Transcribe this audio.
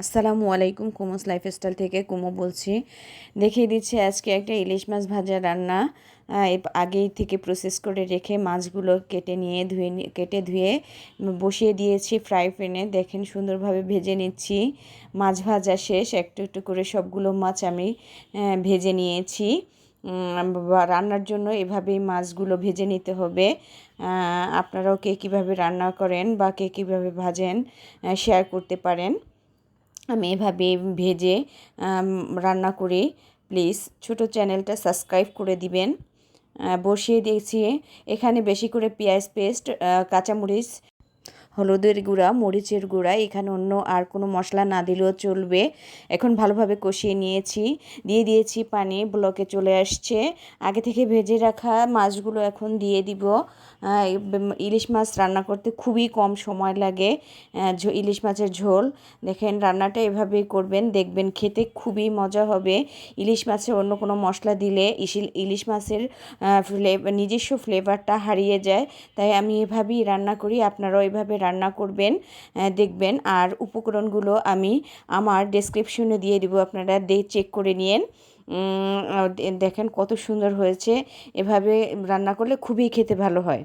আসসালামু আলাইকুম, কুমোস লাইফস্টাইল থেকে কুমো বলছি। দেখিয়ে দিচ্ছি আজকে একটা ইলিশ মাছ ভাজা রান্না। আগেই থেকে প্রসেস করে রেখে মাছগুলো কেটে নিয়ে ধুয়ে কেটে ধুয়ে বসিয়ে দিয়েছি ফ্রাই প্যানে দেখেন সুন্দরভাবে ভেজে নিচ্ছি। মাছ ভাজা শেষ, একটু একটু করে সবগুলো মাছ আমি ভেজে নিয়েছি। রান্নার জন্য এভাবেই মাছগুলো ভেজে নিতে হবে। আপনারাও কে কীভাবে রান্না করেন বা কে কীভাবে ভাজেন শেয়ার করতে পারেন। আমি এভাবে ভেজে রান্না করি প্লিজ ছোট চ্যানেলটা সাবস্ক্রাইব করে দিবেন। বসিয়ে দিয়েছি। এখানে বেশি করে পেঁয়াজ পেস্ট কাঁচামরিচ হলুদের গুঁড়া, মরিচের গুঁড়া, এখানে অন্য আর কোনো মশলা না দিলেও চলবে। এখন ভালোভাবে কষিয়ে নিয়েছি। দিয়ে দিয়েছি পানি, ব্লকে চলে আসছে। আগে থেকে ভেজে রাখা মাছগুলো এখন দিয়ে দিব। ইলিশ মাছ রান্না করতে খুবই কম সময় লাগে। ইলিশ মাছের ঝোল। দেখেন রান্নাটা এভাবেই করবেন, দেখবেন খেতে খুবই মজা হবে। ইলিশ মাছের অন্য কোনো মশলা দিলে ইলিশ মাছের নিজস্ব ফ্লেভারটা হারিয়ে যায়। তাই আমি এভাবেই রান্না করি, আপনারাও এভাবে রান্না করবেন দেখবেন। আর উপকরণগুলো আমি আমার ডেসক্রিপশনে দিয়ে দেবো, আপনারা দে চেক করে নিন দেখেন কত সুন্দর হয়েছে। এভাবে রান্না করলে খুবই খেতে ভালো হয়।